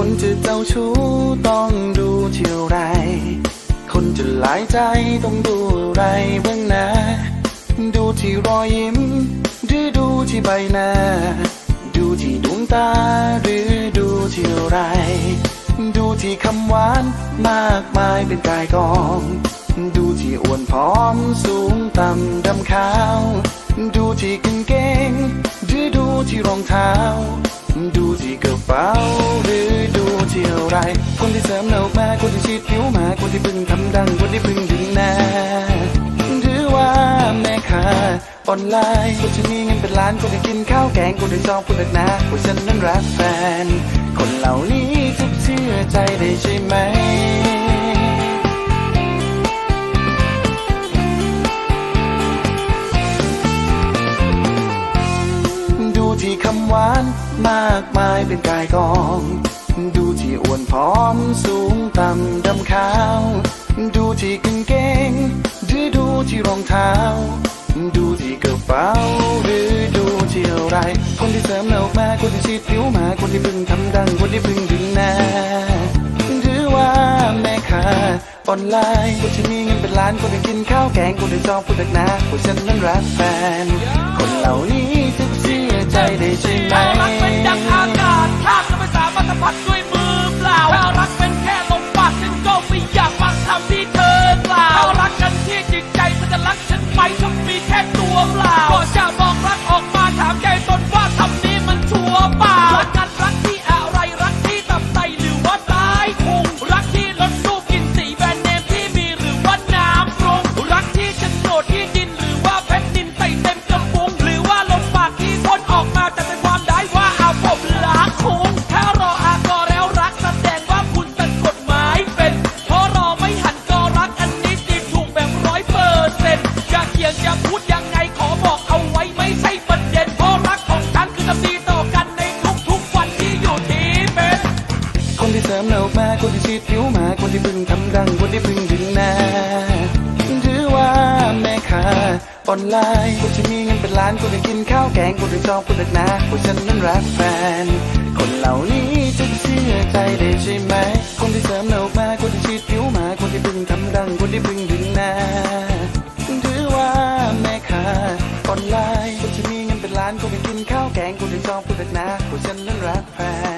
คนจะเจ้าชู้ต้องดูเที่ยวไร คนจะหลายใจต้องดูอะไรบ้างนะ ดูที่รอยยิ้ม หรือดูที่ใบหน้า ดูที่ดวงตาหรือดูที่ไร ดูที่คำหวานมากมายเป็นกายกอง ดูที่อ้วนผอมสูงต่ำดำขาว ดูที่กางเกงหรือดูที่รองเท้า ดู ที่ฉีดผิวมาคนที่เพึ่งทำดังคนที่เพึ่งดึงหน้าหรือว่าแม่ค้าออนไลน์คนที่มีเงินเป็นล้านคนที่กินข้าวแกงคนที่ชอบพูดหนักหนาว่าฉันนั้นรักแฟน คนเหล่านี้จะเชื่อใจได้ใช่ไหมดูที่คำหวานมากมายเป็นกายกอง ดูที่อ้วนผอมสูงต่ำดำขาว ดูที่กางเกงหรือดูที่รองเท้า ดูที่กระเป๋าหรือดูที่อะไร คนที่เสริมหน้ามาคนที่ฉีดผิวมาคนที่เพึ่งทำดังคนที่เพึ่งดึงหน้าหรือว่าแม่ค้าออนไลน์คนที่มีเงินเป็นล้านคนที่กินข้าวแกงคนที่ชอบพูดหนักหนาว่าฉันนั้นรักแฟนคนเหล่านี้จะเชื่อใจได้ใช่ไหมถ้ารักเป็นดังอากาศข้าม เสริมเหล่าแม่คนที่ชิดผิวมาคนที่พึ่งทำดังคนที่พึ่งดิงหน้าถือว่าแม่ค้าออนไลน์คนที่มีเงินเป็นล้านคนที่กินข้าวแกงคนที่จองคนหนักหนาคนฉันนั้นรักแฟน คนเหล่านี้จะเชื่อใจได้ใช่ไหม คนที่เสริมเราแม่คนที่ชิดผิวมาคนที่พึ่งทำดังคนที่พึ่งดิงหน้าถือว่าแม่ค้าออนไลน์คนที่มีเงินเป็นล้านคนที่กินข้าวแกงคนที่จองคนหนักหนาคนฉันนั้นรักแฟน